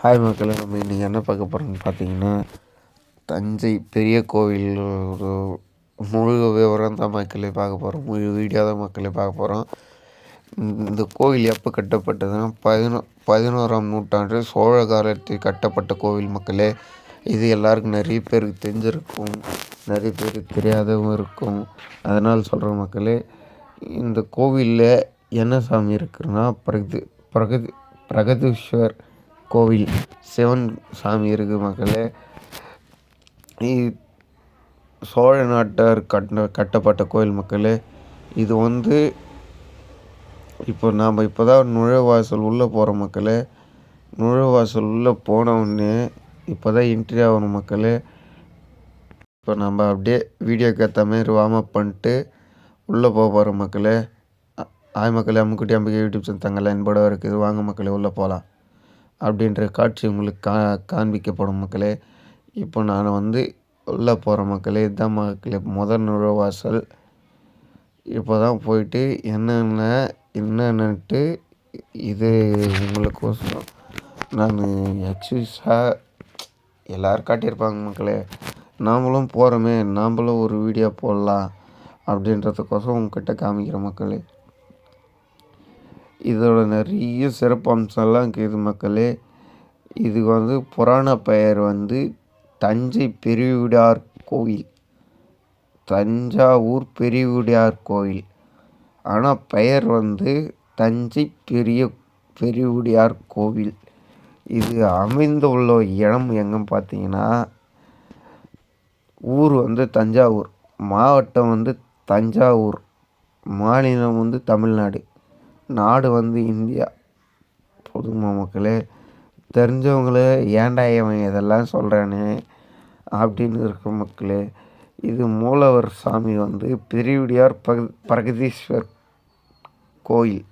Hi மக்களே நம்ம இன்றைக்கி என்ன பார்க்க போகிறோம்னு பார்த்தீங்கன்னா தஞ்சை பெரிய கோவில் ஒரு முழு விவரம் தான் மக்களே பார்க்க போகிறோம் முழு வீடியோ தான் மக்களே பார்க்க போகிறோம் இந்த கோவில் எப்போ கட்டப்பட்டதுன்னா பதினோ பதினோராம் நூற்றாண்டு சோழ காலத்தில் கட்டப்பட்ட கோவில் மக்களே. இது எல்லாருக்கும் நிறைய பேருக்கு தெரிஞ்சிருக்கும் நிறைய பேருக்கு தெரியாதவும் இருக்கும். அதனால் சொல்கிற மக்களே இந்த கோவிலில் என்ன சாமி இருக்குன்னா பிரகதி பிரகதி பிரகதீஸ்வர் கோவில் சிவன் சாமி இருக்குது மக்களே. இ- சோழ நாட்டார் கட்ட கட்டப்பட்ட கோயில் மக்களே. இது வந்து இப்போ நாம் இப்போ தான் நுழைவாசல் உள்ளே போகிற மக்களே. நுழைவாசல் உள்ளே போனவுடனே இப்போ தான் என்ட்ரி ஆகணும் மக்களே. இப்போ நம்ம அப்படியே வீடியோக்கு ஏற்ற மாதிரி வார்ம் அப் பண்ணிட்டு உள்ளே போக போகிற மக்களே. ஆய் மக்களே அம்முக்குட்டி அம்பிகை யூடியூப் சேனல் தங்கலாம் என்போட இருக்குது வாங்க மக்களே உள்ளே போகலாம் அப்படின்ற காட்சி உங்களுக்கு கா காண்பிக்கப்படும் மக்களே. இப்போ நான் வந்து உள்ளே போகிற மக்களே இதுதான் மக்களே முதல் நுழைவாசல். இப்போ தான் போயிட்டு என்னென்ன என்னென்னட்டு இது உங்களுக்கோசரம் நான் எக்ஸசைஸாக எல்லோரும் காட்டியிருப்பாங்க மக்களே. நாமளும் போகிறோமே நாமளும் ஒரு வீடியோ போடலாம் அப்படின்றதுக்கோசரம் உங்ககிட்ட காமிக்கிற மக்களே. இதோட நிறைய சிறப்பம்சம்லாம் இருக்குது மக்களே. இது வந்து புராண பெயர் வந்து தஞ்சை பெருவுடையார் கோவில் தஞ்சாவூர் பெருவுடையார் கோயில். ஆனால் பெயர் வந்து தஞ்சை பெரிய பெருவுடையார் கோவில். இது அமைந்துள்ள இடம் எங்கே பார்த்தீங்கன்னா ஊர் வந்து தஞ்சாவூர். மாவட்டம் வந்து தஞ்சாவூர். மாநிலம் வந்து தமிழ்நாடு. நாடு வந்து இந்தியா. பொதுமா மக்களே தெரிஞ்சவங்களே ஏன்டா இவன் இதெல்லாம் சொல்கிறானே அப்படின்னு இருக்க மக்களே இது மூலவர் சாமி வந்து பெரியவுடையார் பக பிரகதீஸ்வர் கோயில்.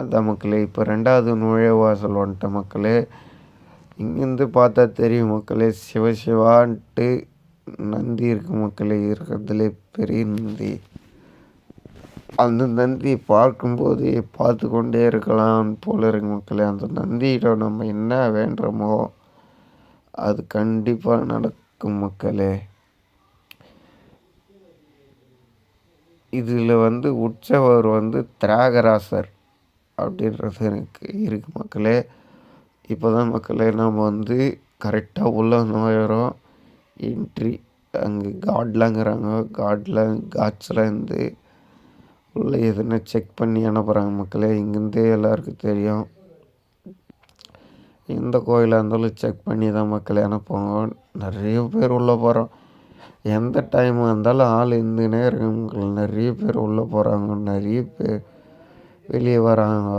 அதான் மக்களே இப்போ ரெண்டாவது நுழைவாசல் வந்துட்ட மக்களே இங்கேருந்து பார்த்தா தெரியும் மக்களே சிவசிவான்ட்டு நந்தி இருக்கு மக்களே இருக்கிறதுலே பெரிய நந்தி. அந்த நந்தியை பார்க்கும்போது பார்த்து கொண்டே இருக்கலாம் போல இருக்கு மக்களே. அந்த நந்தியிடம் நம்ம என்ன வேண்டுறோமோ அது கண்டிப்பாக நடக்கும் மக்களே. இதில் வந்து உற்சவர் வந்து தியாகராசர் அப்படின்றது எனக்கு இருக்கு மக்களே. இப்போ தான் மக்களே நம்ம வந்து கரெக்டாக உள்ள நுழையிறோம். என்ட்ரி அங்கே காட்லாங்கிறாங்க காட்லாம் காட்ஸ்லாம் இருந்து உள்ளே எதுனா செக் பண்ணி அனுப்புகிறாங்க மக்களே இங்கேருந்தே எல்லாருக்கும் தெரியும். எந்த கோயிலாக இருந்தாலும் செக் பண்ணி தான் மக்களே அனுப்புவாங்க நிறைய பேர் உள்ளே போகிறோம் எந்த டைம் இருந்தாலும் ஆள் இருந்துனே மக்கள். நிறைய பேர் உள்ளே போகிறாங்க நிறைய பேர் வெளியே வராங்க.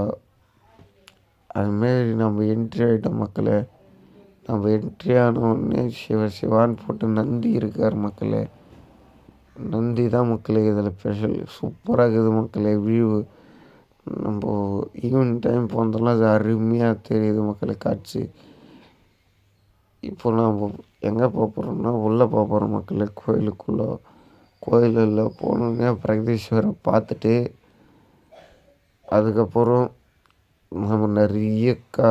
அதுமாரி நம்ம என்ட்ரி ஆகிட்டோம் மக்களே. நம்ம என்ட்ரி ஆன உடனே சிவ சிவான்னு போட்டு நந்தி இருக்கார் மக்களே. நந்தி தான் மக்களே இதில் ஸ்பெஷல் சூப்பராக இருக்குது மக்களே வியூ நம்ம ஈவினிங் டைம் போனதெல்லாம் அது அருமையாக தெரியுது மக்களே காட்சி. இப்போ நாம் எங்கே போகிறோம்னா உள்ளே போகிறோம் மக்களே கோயிலுக்குள்ளே. கோயிலில் போனோடனே பிரகதீஸ்வரை பார்த்துட்டு அதுக்கப்புறம் நம்ம நிறைய கா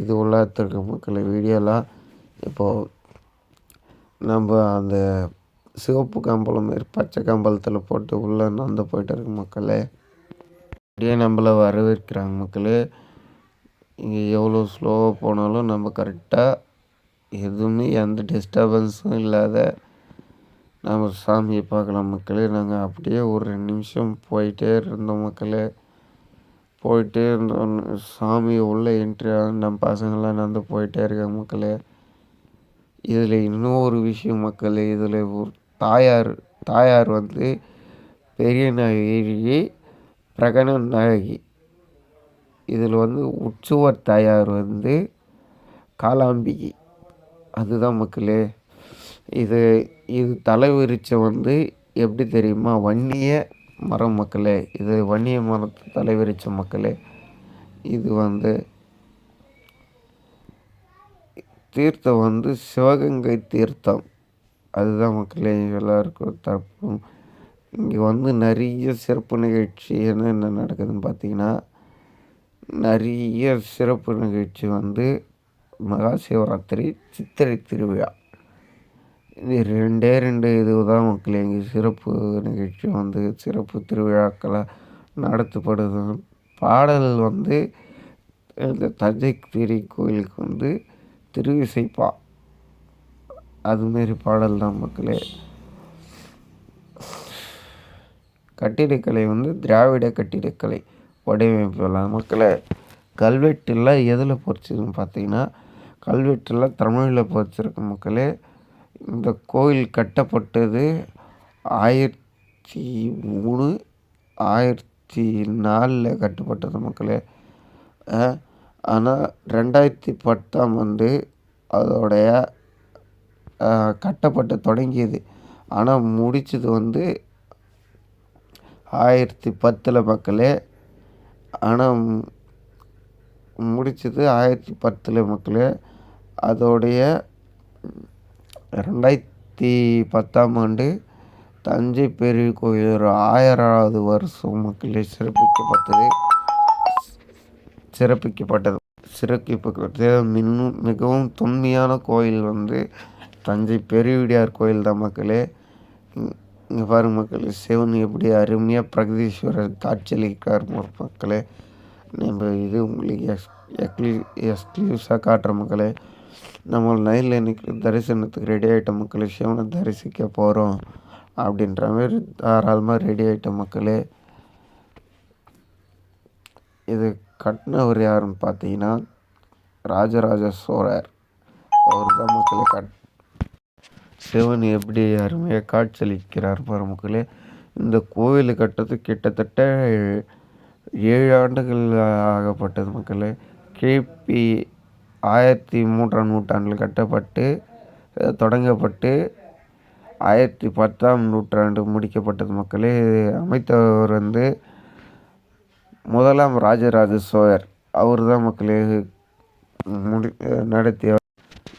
இது உள்ளாத்திருக்க மக்களே வீடியோலாம். இப்போது நம்ம அந்த சிவப்பு கம்பளம் மாரி பச்சை கம்பளத்தில் போட்டு உள்ளே நடந்து போயிட்டு இருக்கு மக்களே. அப்படியே நம்மளை வரவேற்கிறாங்க மக்களே. இங்கே எவ்வளோ ஸ்லோவாக போனாலும் நம்ம கரெக்டாக எதுவுமே எந்த டிஸ்டர்பன்ஸும் இல்லாத நம்ம சாமியை பார்க்கலாம் மக்களே. நாங்கள் அப்படியே ஒரு ரெண்டு நிமிஷம் போயிட்டே இருந்தோம் மக்களே. போயிட்டே இருந்தோம். சாமி உள்ளே என்ட்ரி ஆக நம்ம பசங்கள்லாம் நடந்து போயிட்டே இருக்காங்க மக்களே. இதில் இன்னொரு விஷயம் மக்களே. இதில் ஒரு தாயார் தாயார் வந்து பெரிய நாயகி பிரகன நாயகி. இதில் வந்து உற்சுவர் தாயார் வந்து காலாம்பிகி. அதுதான் மக்களே இது இது தலைவிரிச்சை வந்து எப்படி தெரியுமா? வன்னிய மரம் மக்களே இது வன்னிய மரத்து தலைவிரிச்ச மக்களே. இது வந்து தீர்த்தம் வந்து சிவகங்கை தீர்த்தம். அதுதான் மக்களே எல்லாருக்கும் தரப்பும். இங்கே வந்து நிறைய சிறப்பு நிகழ்ச்சி என்னென்ன நடக்குதுன்னு பார்த்தீங்கன்னா நிறைய சிறப்பு நிகழ்ச்சி வந்து மகா சிவராத்திரி சித்திரை திருவிழா. இது ரெண்டே ரெண்டு இது தான் மக்களே இங்கே சிறப்பு நிகழ்ச்சி வந்து சிறப்பு திருவிழாக்களை நடத்தப்படுது. பாடல் வந்து இந்த தஞ்சை பெரிய கோயிலுக்கு வந்து திருவிசைப்பா அதுமாரி பாடல் தான் மக்களே. கட்டிடக்கலை வந்து திராவிட கட்டிடக்கலை வடிவமைப்புலாம் மக்களே கல்வெட்டுலாம் எதில் பொறிச்சதுன்னு பார்த்தீங்கன்னா கல்வெட்டுலாம் தமிழில் பொறிச்சிருக்கு மக்களே. இந்த கோயில் கட்டப்பட்டது ஆயிரத்தி மூணு ஆயிரத்தி நாலில் கட்டப்பட்டது மக்களே. ஆனால் ரெண்டாயிரத்தி பத்தாம் ஆண்டு அதோடைய கட்டப்பட்டு தொடங்கியது. ஆனால் முடித்தது வந்து ஆயிரத்தி பத்தில் மக்களே. ஆனால் முடித்தது ஆயிரத்தி பத்தில் மக்களே. அதோடைய ரெண்டாயிரத்தி பத்தாம் ஆண்டு தஞ்சை பெரிய கோயில் ஒரு ஆயிராவது வருஷம் மக்களே சிறப்பிக்கப்பட்டது. சிறப்பிக்கப்பட்டது. சிறப்பிக்கப்பட்டது. மின்னும் மிகவும் தொன்மையான கோயில் வந்து தஞ்சை பெரியவிடியார் கோயில் தான் மக்களே. இங்கே பாருங்க மக்களே சிவன் எப்படி அருமையாக பிரகதீஸ்வரர் காட்சியளிக்கிறார் மக்களே. நம்ம இது உங்களுக்கு எக்ஸ் எக்ஸ்க்ளூ எக்ஸ்க்ளூஸாக காட்டுற மக்களே. நம்ம நைல் இன்னைக்கு தரிசனத்துக்கு ரெடி ஆகிட்ட மக்களே. சிவனை தரிசிக்க போகிறோம் அப்படின்ற மாதிரி தாராளமாக ரெடி ஆகிட்ட மக்களே. இது கட்டினவர் யாருன்னு பார்த்தீங்கன்னா ராஜராஜ சோழர். அவர் தான் மக்களே கட் சிவன் எப்படி அருமையாக காட்சியளிக்கிறார் பாரு மக்களே இந்த கோவில் கட்டது கிட்டத்தட்ட ஏழு ஆண்டுகள் ஆகப்பட்டது மக்களே. கிபி ஆயிரத்தி மூன்றாம் நூற்றாண்டில் கட்டப்பட்டு தொடங்கப்பட்டு ஆயிரத்தி பத்தாம் நூற்றாண்டு முடிக்கப்பட்டது மக்களே. அமைத்தவர் வந்து முதலாம் ராஜராஜ சோழர். அவர் தான் மக்களே முடி நடத்திய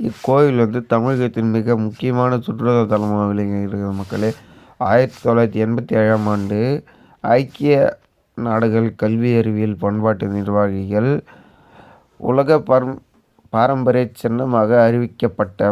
இக்கோயில் வந்து தமிழகத்தின் மிக முக்கியமான சுற்றுலா தலமாக விளங்குகிறது மக்களே. ஆயிரத்தி தொள்ளாயிரத்தி எண்பத்தி ஏழாம் ஆண்டு ஐக்கிய நாடுகள் கல்வி அறிவியல் பண்பாட்டு நிர்வாகிகள் உலக பரம் பாரம்பரிய சின்னமாக அறிவிக்கப்பட்ட